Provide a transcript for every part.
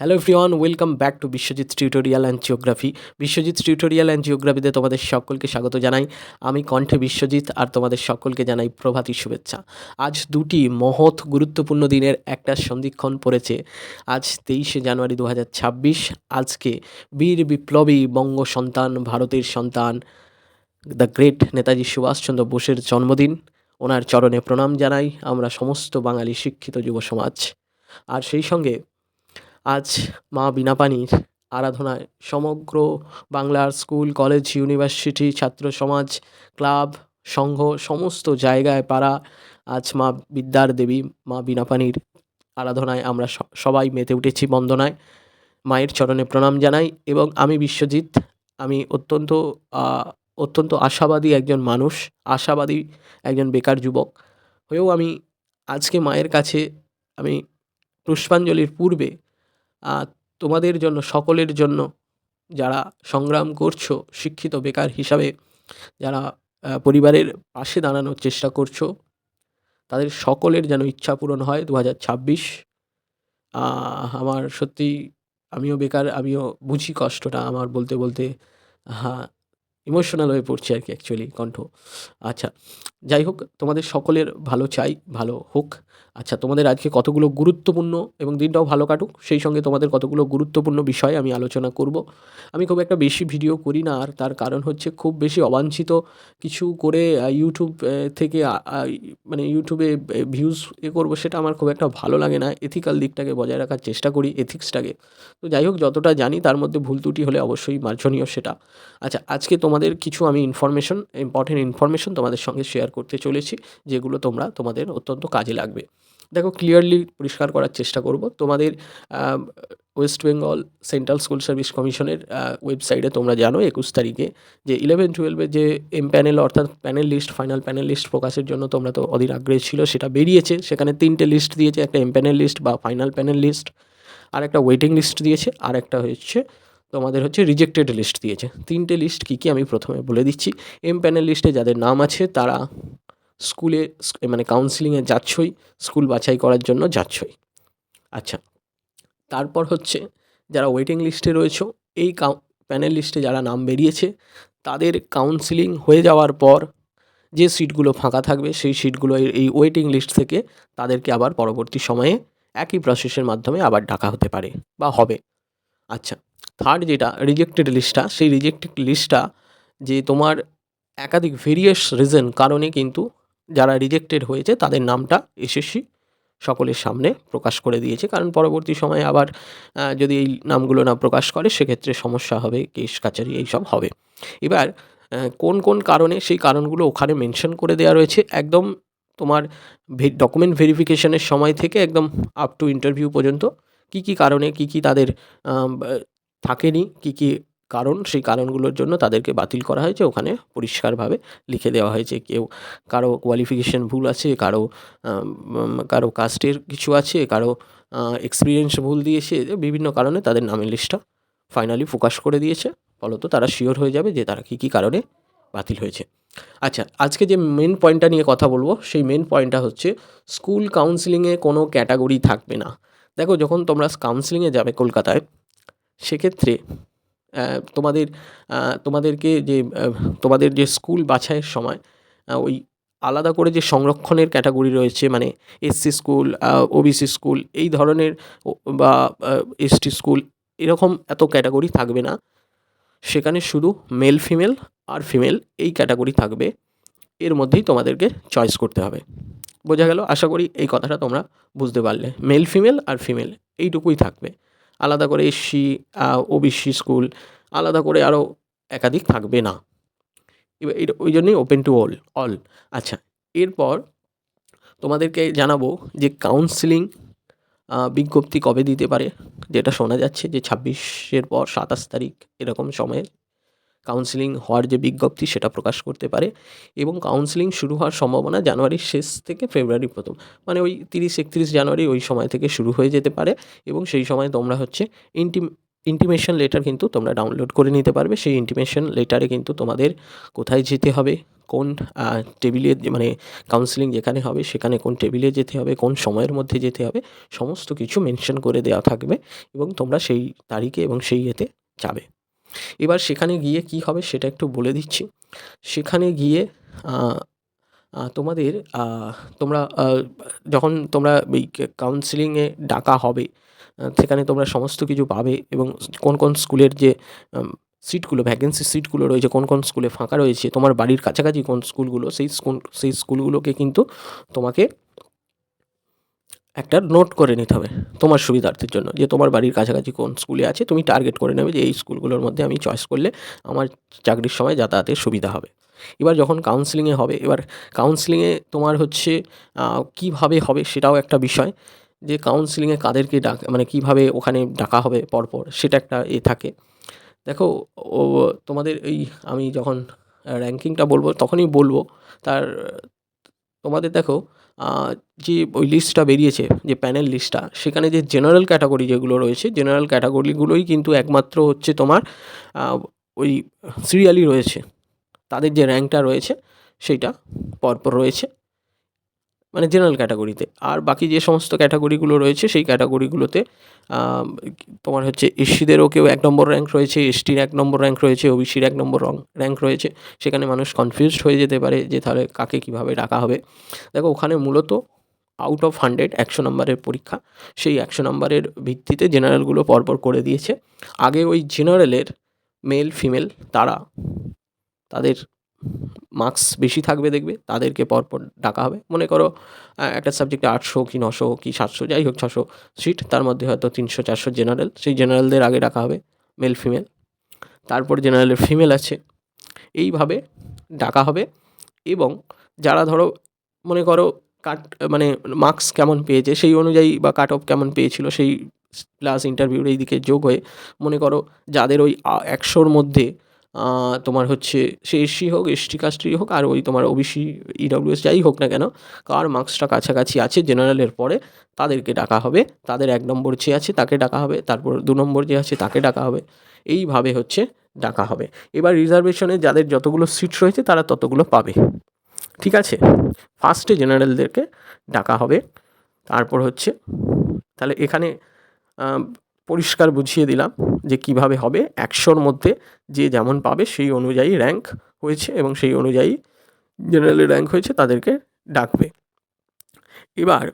Hello everyone welcome back to Biswajit tutorial and geography Biswajit tutorial and জিওগ্রাফিতে তোমাদের সকলকে স্বাগত জানাই। আমি কণ্ঠে বিশ্বজিৎ আর তোমাদের সকলকে জানাই প্রভাতী শুভেচ্ছা। আজ দুটি মহৎ গুরুত্বপূর্ণ দিনের একটা সন্ধিক্ষণ পড়েছে। আজ তেইশে জানুয়ারি দু হাজার ছাব্বিশ, আজকে বীর বিপ্লবী বঙ্গ সন্তান, ভারতের সন্তান দ্য গ্রেট নেতাজি সুভাষচন্দ্র বোসের জন্মদিন। ওনার চরণে প্রণাম জানাই আমরা সমস্ত বাঙালি শিক্ষিত যুব সমাজ। আর সেই সঙ্গে আজ মা বীণাপানির আরাধনায় সমগ্র বাংলার স্কুল, কলেজ, ইউনিভার্সিটি, ছাত্র সমাজ, ক্লাব, সংঘ, সমস্ত জায়গায় পাড়া আজ মা বিদ্যার দেবী, মা বীণাপানির আরাধনায় আমরা সবাই মেতে উঠেছি বন্দনায়। মায়ের চরণে প্রণাম জানাই এবং আমি বিশ্বজিৎ, আমি অত্যন্ত অত্যন্ত আশাবাদী একজন মানুষ, আশাবাদী একজন বেকার যুবক। হয়েও আমি আজকে মায়ের কাছে আমি পুষ্পাঞ্জলির পূর্বে তোমাদের জন্য, সকলের জন্য যারা সংগ্রাম করছ, শিক্ষিত বেকার হিসাবে, যারা পরিবারের পাশে দাঁড়ানোর চেষ্টা করছ, তাদের সকলের যেন ইচ্ছা পূরণ হয় দু হাজার ছাব্বিশ আমার সত্যি, আমিও বেকার, আমিও বুঝি কষ্টটা আমার বলতে বলতে হ্যাঁ ইমোশনাল হয়ে পড়ছে আর কি অ্যাকচুয়ালি কণ্ঠ। আচ্ছা যাই হোক, তোমাদের সকলের ভালো চাই, ভালো হোক। আচ্ছা তোমাদের আজকে কতগুলো গুরুত্বপূর্ণ এবং দিনটাও ভালো কাটুক, সেই সঙ্গে তোমাদের কতগুলো গুরুত্বপূর্ণ বিষয় আমি আলোচনা করব। আমি খুব একটা বেশি ভিডিও করি না, আর তার কারণ হচ্ছে খুব বেশি অবাঞ্ছিত কিছু করে ইউটিউব থেকে মানে ইউটিউবে ভিউজ এ করব সেটা আমার খুব একটা ভালো লাগে না। এথিক্যাল দিকটাকে বজায় রাখার চেষ্টা করি এথিক্সটাকে তো যাই হোক, যতটা জানি তার মধ্যে ভুল ত্রুটি হলে অবশ্যই মার্জনীয় সেটা। আচ্ছা আজকে তোমাদের কিছু আমি ইনফরমেশন ইম্পর্টেন্ট ইনফরমেশন তোমাদের সঙ্গে শেয়ার করতে চলেছি, যেগুলো তোমরা তোমাদের অত্যন্ত কাজে লাগবে। দেখো ক্লিয়ারলি পরিষ্কার করার চেষ্টা করব। তোমাদের West Bengal central school service কমিশনের ওয়েবসাইটে তোমরা জানো একুশ তারিখে যে ইলেভেন টুয়েলভে যে এম প্যানেল অর্থাৎ panel list final panel list প্রকাশের জন্য তোমরা তো অধীর আগ্রহী ছিল, সেটা বেরিয়েছে। সেখানে তিনটে লিস্ট দিয়েছে, একটা এম প্যানেল লিস্ট বা ফাইনাল প্যানেল লিস্ট আর একটা ওয়েটিং লিস্ট দিয়েছে আর একটা হচ্ছে তোমাদের হচ্ছে রিজেক্টেড লিস্ট দিয়েছে। তিনটে লিস্ট কী কী আমি প্রথমে বলে দিচ্ছি। এম প্যানেল লিস্টে যাদের নাম আছে, তারা স্কুলে মানে কাউন্সিলিংয়ে যাচ্ছই, স্কুল বাছাই করার জন্য যাচ্ছই। আচ্ছা তারপর হচ্ছে যারা ওয়েটিং লিস্টে রয়েছে, এই প্যানেল লিস্টে যারা নাম বেরিয়েছে, তাদের কাউন্সিলিং হয়ে যাওয়ার পর যে সিটগুলো ফাঁকা থাকবে, সেই সিটগুলো এই ওয়েটিং লিস্ট থেকে তাদেরকে আবার পরবর্তী সময়ে একই প্রসেসের মাধ্যমে আবার ডাকা হতে পারে বা হবে। আচ্ছা থার্ড যেটা রিজেক্টেড লিস্টটা সেই রিজেক্টেড লিস্টটা যে তোমার একাধিক ভেরিয়াস রিজন কারণে কিন্তু যারা রিজেক্টেড হয়েছে তাদের নামটা এসএসসি সকলের সামনে প্রকাশ করে দিয়েছে। কারণ পরবর্তী সময়ে আবার যদি এই নামগুলো না প্রকাশ করে, সেক্ষেত্রে সমস্যা হবে কেস কাচারি এইসব হবে। এবার কোন কোন কারণে সেই কারণগুলো ওখানে মেনশন করে দেওয়া রয়েছে? একদম তোমার ডকুমেন্ট ভেরিফিকেশনের সময় থেকে একদম আপ টু ইন্টারভিউ পর্যন্ত। কি কি কারণে, কি কি তাদের থাকেনি, কি কি কারণ? সেই কারণগুলোর জন্য তাদেরকে বাতিল করা হয়েছে। ওখানে পরিষ্কারভাবে লিখে দেওয়া হয়েছে কেউ, কারও কোয়ালিফিকেশন ভুল আছে, কারও কারও কাস্টের কিছু আছে, কারও এক্সপিরিয়েন্স ভুল দিয়েছে, বিভিন্ন কারণে তাদের নামের লিস্টটা ফাইনালি ফোকাস করে দিয়েছে। ফলত তারা শিওর হয়ে যাবে যে তারা কী কী কারণে বাতিল হয়েছে। আচ্ছা আজকে যে মেন পয়েন্টটা নিয়ে কথা বলব, সেই মেন পয়েন্টটা হচ্ছে স্কুল কাউন্সিলিংয়ে কোনো ক্যাটাগরি থাকবে না। দেখো, যখন তোমরা কাউন্সিলিংয়ে যাবে কলকাতায় সেক্ষেত্রে তোমাদের তোমাদেরকে যে তোমাদের যে স্কুল বাছাইয়ের সময় ওই আলাদা করে যে সংরক্ষণের ক্যাটাগরি রয়েছে মানে এসসি স্কুল ওবিসি স্কুল, এই ধরনের বা এসটি স্কুল, এরকম এত ক্যাটাগরি থাকবে না। সেখানে শুধু মেল ফিমেল আর ফিমেল এই ক্যাটাগরি থাকবে। এর মধ্যেই তোমাদেরকে চয়েস করতে হবে। বোঝা গেল? আশা করি এই কথাটা তোমরা বুঝতে পারলে। মেল ফিমেল আর ফিমেল এইটুকুই থাকবে। আলাদা করে এসসি ওবিসি স্কুল, আলাদা করে আরও একাধিক থাকবে না। এবার ওই জন্যই ওপেন টু অল অল আচ্ছা এরপর তোমাদেরকে জানাব যে কাউন্সিলিং বিজ্ঞপ্তি কবে দিতে পারে, যেটা শোনা যাচ্ছে যে ছাব্বিশের পর সাতাশ তারিখ, এরকম সময়ে। কাউন্সিলিং হওয়ার যে বিজ্ঞপ্তি সেটা প্রকাশ করতে পারে এবং কাউন্সিলিং শুরু হওয়ার সম্ভাবনা জানুয়ারির শেষ থেকে ফেব্রুয়ারি প্রথম। মানে ওই তিরিশ, একত্রিশ জানুয়ারি ওই সময় থেকে শুরু হয়ে যেতে পারে এবং সেই সময় তোমরা হচ্ছে ইন্টিম ইন্টিমেশন লেটার কিন্তু তোমরা ডাউনলোড করে নিতে পারবে। সেই ইন্টিমেশন লেটারে কিন্তু তোমাদের কোথায় যেতে হবে, কোন টেবিলে মানে কাউন্সেলিং যেখানে হবে সেখানে কোন টেবিলে যেতে হবে, কোন সময়ের মধ্যে যেতে হবে সমস্ত কিছু মেনশন করে দেওয়া থাকবে এবং তোমরা সেই তারিখে এবং সেই ইয়েতে যাবে। এবার সেখানে গিয়ে কী হবে সেটা একটু বলে দিচ্ছি। সেখানে গিয়ে তোমাদের তোমরা যখন তোমরা এই কাউন্সেলিংয়ে ডাকা হবে সেখানে তোমরা সমস্ত কিছু পাবে এবং কোন কোন স্কুলের যে সিটগুলো ভ্যাকেন্সি সিটগুলো রয়েছে, কোন কোন স্কুলে ফাঁকা রয়েছে, তোমার বাড়ির কাছাকাছি কোন স্কুলগুলো, সেই স্কুল, সেই স্কুলগুলোকে কিন্তু তোমাকে একটা নোট করে নিতে হবে তোমার সুবিধার্থের জন্য যে তোমার বাড়ির কাছাকাছি কোন স্কুলে আছে, তুমি টার্গেট করে নেবে যে এই স্কুলগুলোর মধ্যে আমি চয়েস করলে আমার চাকরির সময় যাতায়াতের সুবিধা হবে। এবার যখন কাউন্সেলিংয়ে হবে, এবার কাউন্সেলিংয়ে তোমার হচ্ছে কীভাবে হবে সেটাও একটা বিষয়। যে কাউন্সেলিংয়ে কাদেরকে ডাক মানে কীভাবে ওখানে ডাকা হবে পরপর সেটা একটা এ থাকে। দেখো, ও, তোমাদের এই আমি যখন র্যাঙ্কিংটা বলব তখনই বলব, তার, তোমাদের দেখো যে ওই লিস্টটা বেরিয়েছে, যে প্যানেল লিস্টটা সেখানে যে জেনারেল ক্যাটাগরি যেগুলো রয়েছে জেনারেল ক্যাটাগরিগুলোই কিন্তু একমাত্র হচ্ছে তোমার ওই সিরিয়ালই রয়েছে। তাদের যে র্যাঙ্কটা রয়েছে, সেইটা পরপর রয়েছে। মানে জেনারেল ক্যাটাগরিতে আর বাকি যে সমস্ত ক্যাটাগরিগুলো রয়েছে, সেই ক্যাটাগরিগুলোতে তোমার হচ্ছে এসসিদেরও কেউ এক নম্বর র্যাঙ্ক রয়েছে, এসটির এক নম্বর র্যাঙ্ক রয়েছে, ওবিসির এক নম্বর র্যাঙ্ক রয়েছে। সেখানে মানুষ কনফিউজড হয়ে যেতে পারে যে তাহলে কাকে কীভাবে ডাকা হবে। দেখো, ওখানে মূলত আউট অফ হান্ড্রেড একশো নম্বরের পরীক্ষা। সেই একশো নম্বরের ভিত্তিতে জেনারেলগুলো পরপর করে দিয়েছে। আগে ওই জেনারেলের মেল ফিমেল তারা, তাদের মার্কস বেশি থাকবে দেখবে, তাদেরকে পরপর ডাকা হবে। মনে করো একটা সাবজেক্টে আটশো কি নশো কি সাতশো, যাই হোক ছশো সিট তার মধ্যে হয়তো তিনশো, চারশো জেনারেল সেই জেনারেলদের আগে ডাকা হবে মেল ফিমেল তারপর জেনারেলের ফিমেল আছে, এইভাবে ডাকা হবে এবং যারা ধরো, মনে করো কাট মানে মার্কস কেমন পেয়েছে, সেই অনুযায়ী বা কাট অফ কেমন পেয়েছিল, সেই প্লাস ইন্টারভিউর এই দিকে যোগ হয়ে, মনে করো, যাদের ওই একশোর মধ্যে তোমার হচ্ছে সে এসসি হোক এসটি কাস্ট্রি হোক, আর ওই তোমার ওবিসি ইডব্লিউএস যাই হোক না কেন, কার মার্কসটা কাছাকাছি আছে জেনারেলের পরে, তাদেরকে ডাকা হবে। তাদের এক নম্বর যে আছে তাকে ডাকা হবে, তারপর দু নম্বর যে আছে তাকে ডাকা হবে। এইভাবে হচ্ছে ডাকা হবে। এবার রিজার্ভেশনে যাদের যতগুলো সিট রয়েছে তারা ততগুলো পাবে। ঠিক আছে? ফার্স্টে জেনারেলদেরকে ডাকা হবে। তারপর হচ্ছে, তাহলে এখানে পরিষ্কার বুঝিয়ে দিলাম। যে কীভাবে হবে, একশোর মধ্যে যে যেমন পাবে সেই অনুযায়ী র্যাঙ্ক হয়েছে এবং সেই অনুযায়ী জেনারেলি র্যাঙ্ক হয়েছে তাদেরকে ডাকবে। এবার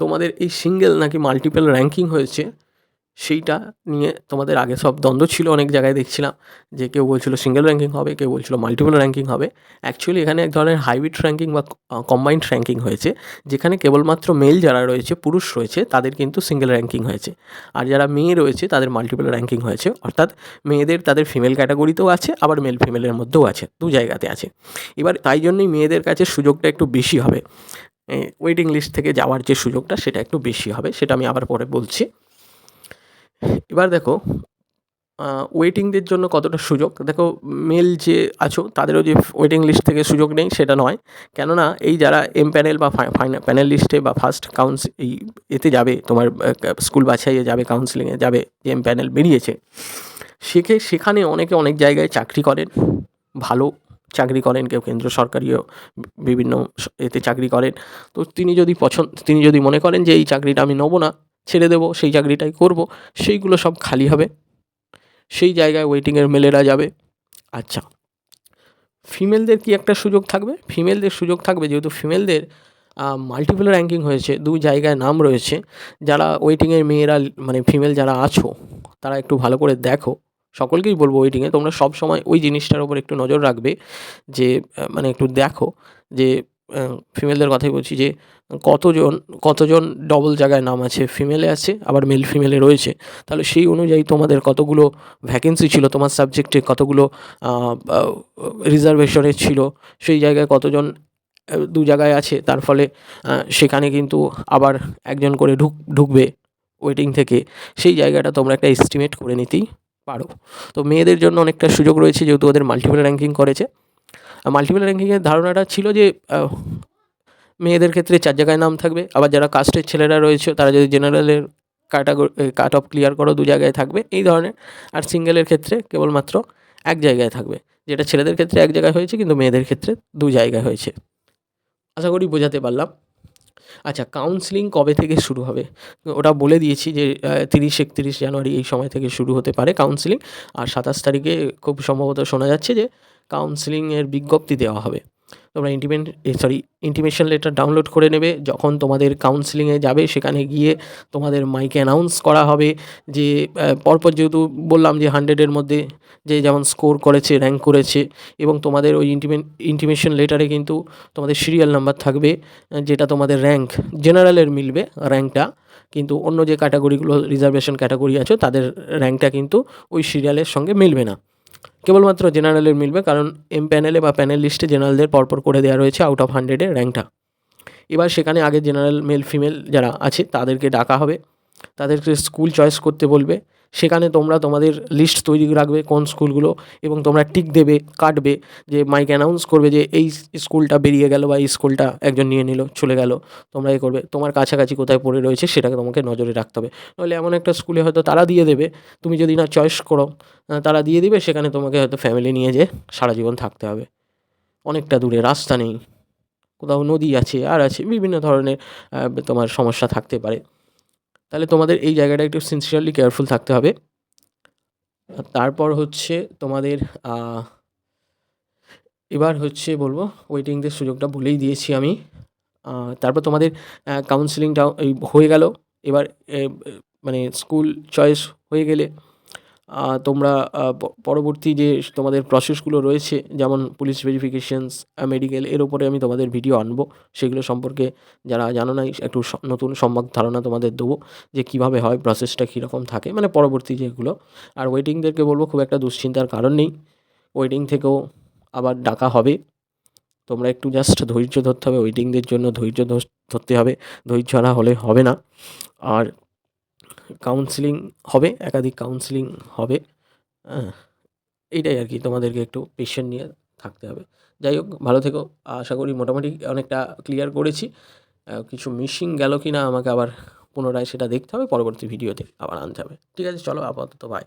তোমাদের এই সিঙ্গেল নাকি মাল্টিপল র্যাঙ্কিং হয়েছে সেইটা নিয়ে তোমাদের আগে সব দ্বন্দ্ব ছিল, অনেক জায়গায় দেখছিলাম যে কেউ বলছিল সিঙ্গেল র্যাঙ্কিং হবে, কেউ বলছিল মাল্টিপল র্যাঙ্কিং হবে। অ্যাকচুয়ালি এখানে এক ধরনের হাইব্রিড র্যাঙ্কিং বা কম্বাইন্ড র্যাঙ্কিং হয়েছে, যেখানে কেবলমাত্র মেল যারা রয়েছে, পুরুষ রয়েছে, তাদের কিন্তু সিঙ্গেল র্যাঙ্কিং হয়েছে। আর যারা মেয়ে রয়েছে, তাদের মাল্টিপল র্যাঙ্কিং হয়েছে। অর্থাৎ মেয়েদের তাদের ফিমেল ক্যাটাগরিতেও আছে, আবার মেল ফিমেলের মধ্যেও আছে, দু জায়গাতে আছে। এবার তাই জন্যই মেয়েদের কাছে সুযোগটা একটু বেশি হবে। ওয়েটিং লিস্ট থেকে যাওয়ার যে সুযোগটা, সেটা একটু বেশি হবে, সেটা আমি আবার পরে বলছি। এবার দেখো ওয়েটিংদের জন্য কতটা সুযোগ? দেখো মেল যে আছো, তাদেরও যে ওয়েটিং লিস্ট থেকে সুযোগ নেই, সেটা নয়। কেননা, এই যারা এম প্যানেল বা ফাইনাল প্যানেল লিস্টে বা ফার্স্ট কাউন্স এই এতে যাবে, তোমার স্কুল বাছাইয়ে যাবে কাউন্সিলিংয়ে যাবে, যে এম প্যানেল বেরিয়েছে সেখে সেখানে অনেকে অনেক জায়গায় চাকরি করেন, ভালো চাকরি করেন, কেউ কেন্দ্র সরকারিও বিভিন্ন এতে চাকরি করেন। তো তিনি যদি পছন্দ, তিনি যদি মনে করেন যে, এই চাকরিটা আমি নেব না ছেড়ে দেবো, সেই চাকরিটাই করব, সেইগুলো সব খালি হবে। সেই জায়গায় ওয়েটিংয়ের মেলেরা যাবে। আচ্ছা ফিমেলদের কি একটা সুযোগ থাকবে? ফিমেলদের সুযোগ থাকবে যেহেতু ফিমেলদের মাল্টিপল র্যাঙ্কিং হয়েছে, দু জায়গায় নাম রয়েছে। যারা ওয়েটিংয়ের মেয়েরা মানে ফিমেল যারা আছো, তারা একটু ভালো করে দেখো। সকলকেই বলব ওয়েটিংয়ে তোমরা সব সময় ওই জিনিসটার উপর একটু নজর রাখবে যে মানে একটু দেখো যে ফিমেলদের কথাই বলছি যে, কতজন কতজন ডবল জায়গায় নাম আছে? ফিমেলে আছে, আবার মেল ফিমেলে রয়েছে। তাহলে সেই অনুযায়ী তোমাদের কতগুলো ভ্যাকেন্সি ছিল? তোমার সাবজেক্টে কতগুলো রিজার্ভেশনের ছিল? সেই জায়গায় কতজন দু জায়গায় আছে? তার ফলে সেখানে কিন্তু আবার একজন করে ঢুক, ঢুকবে ওয়েটিং থেকে। সেই জায়গাটা তোমরা একটা এস্টিমেট করে নিতেই পারো। তো মেয়েদের জন্য অনেকটা সুযোগ রয়েছে, যেহেতু ওদের মাল্টিপল র্যাঙ্কিং করেছে। মাল্টিপল র্যাঙ্কিংয়ের ধারণাটা ছিল যে মেয়েদের ক্ষেত্রে চার জায়গায় নাম থাকবে। আবার যারা কাস্টের ছেলেরা রয়েছে, তারা যদি জেনারেলের ক্যাটাগরি কাট অফ ক্লিয়ার করো, দু জায়গায় থাকবে, এই ধরনের। আর সিঙ্গেলের ক্ষেত্রে কেবলমাত্র এক জায়গায় থাকবে। যেটা ছেলেদের ক্ষেত্রে এক জায়গায় হয়েছে, কিন্তু মেয়েদের ক্ষেত্রে দু জায়গায় হয়েছে। আশা করি বোঝাতে পারলাম। আচ্ছা কাউন্সেলিং কবে থেকে শুরু হবে? ওটা বলে দিয়েছি যে তিরিশ একত্রিশ জানুয়ারি এই সময় থেকে শুরু হতে পারে কাউন্সেলিং আর সাতাশ তারিখে খুব সম্ভবত শোনা যাচ্ছে যে কাউন্সেলিংয়ের বিজ্ঞপ্তি দেওয়া হবে। তোমরা ইন্টিমেন্ট সরি ইন্টিমেশন লেটার ডাউনলোড করে নেবে। যখন তোমাদের কাউন্সেলিংয়ে যাবে, সেখানে গিয়ে তোমাদের মাইকে অ্যানাউন্স করা হবে যে পরপর যেহেতু বললাম যে হান্ড্রেডের মধ্যে যে যেমন স্কোর করেছে র্যাঙ্ক করেছে, এবং তোমাদের ওই ইন্টিমেন ইন্টিমেশন লেটারে কিন্তু তোমাদের সিরিয়াল নাম্বার থাকবে, যেটা তোমাদের র্যাঙ্ক জেনারেলের মিলবে র্যাঙ্কটা কিন্তু অন্য যে ক্যাটাগরিগুলো রিজার্ভেশন ক্যাটাগরি আছে, তাদের র্যাঙ্কটা কিন্তু ওই সিরিয়ালের সঙ্গে মিলবে না। কেবলমাত্র জেনারেলের মিলবে, কারণ এম প্যানেলে বা প্যানেল লিস্টে জেনারেলদের পরপর করে দেওয়া রয়েছে আউট অফ হান্ড্রেডে র্যাঙ্কটা। এবার সেখানে আগে জেনারেল মেল ফিমেল যারা আছে, তাদেরকে ডাকা হবে। তাদেরকে স্কুল চয়েস করতে বলবে। সেখানে তোমরা তোমাদের লিস্ট তৈরি রাখবে কোন স্কুলগুলো এবং তোমরা টিক দেবে, কাটবে যে মাইক অ্যানাউন্স করবে যে এই স্কুলটা বেরিয়ে গেল বা এই স্কুলটা একজন নিয়ে নিল, চলে গেল। তোমরা এ করবে। তোমার কাছাকাছি কোথায় পড়ে রয়েছে সেটাকে তোমাকে নজরে রাখতে হবে। নইলে এমন একটা স্কুলে হয়তো তারা দিয়ে দেবে, তুমি যদি না চয়েস করো তারা দিয়ে দিবে, সেখানে তোমাকে হয়তো ফ্যামিলি নিয়ে যেয়ে সারা জীবন থাকতে হবে। অনেকটা দূরে, রাস্তা নেই। কোথাও নদী আছে, আর আছে বিভিন্ন ধরনের তোমার সমস্যা থাকতে পারে। তাহলে তোমাদের এই জায়গাটা একটু সিনসিয়ারলি কেয়ারফুল থাকতে হবে। তারপর হচ্ছে তোমাদের এবার হচ্ছে বলব ওয়েটিংদের সুযোগটা বলেই দিয়েছি আমি। তারপর তোমাদের কাউন্সিলিংটা হয়ে গেল। এবার মানে স্কুল চয়েস হয়ে গেলে তোমরা পরবর্তী যে তোমাদের প্রসেসগুলো রয়েছে, যেমন পুলিশ ভেরিফিকেশানস মেডিকেল এর ওপরে আমি তোমাদের ভিডিও আনব। সেগুলো সম্পর্কে যারা জানো না, একটু নতুন সম্যক ধারণা তোমাদের দেবো, যে কীভাবে হয় প্রসেসটা কীরকম থাকে মানে পরবর্তী যেগুলো। আর ওয়েটিংদেরকে বলব, খুব একটা দুশ্চিন্তার কারণ নেই। ওয়েটিং থেকেও আবার ডাকা হবে। তোমরা একটু জাস্ট ধৈর্য ধরতে হবে ওয়েটিংদের জন্য ধৈর্য ধর- ধরতে হবে। ধৈর্য হারা হলে হবে না। আর কাউন্সিলিং হবে, একাধিক কাউন্সিলিং হবে। হ্যাঁ এইটাই আর কি, তোমাদেরকে একটু পেশেন্ট নিয়ে থাকতে হবে। যাই হোক, ভালো থেকো। আশা করি মোটামুটি অনেকটা ক্লিয়ার করেছি। কিছু মিসিং গেল কি না আমাকে আবার পুনরায় সেটা দেখতে হবে, পরবর্তী ভিডিওতে আবার আনতে হবে। ঠিক আছে, চলো আপাতত বাই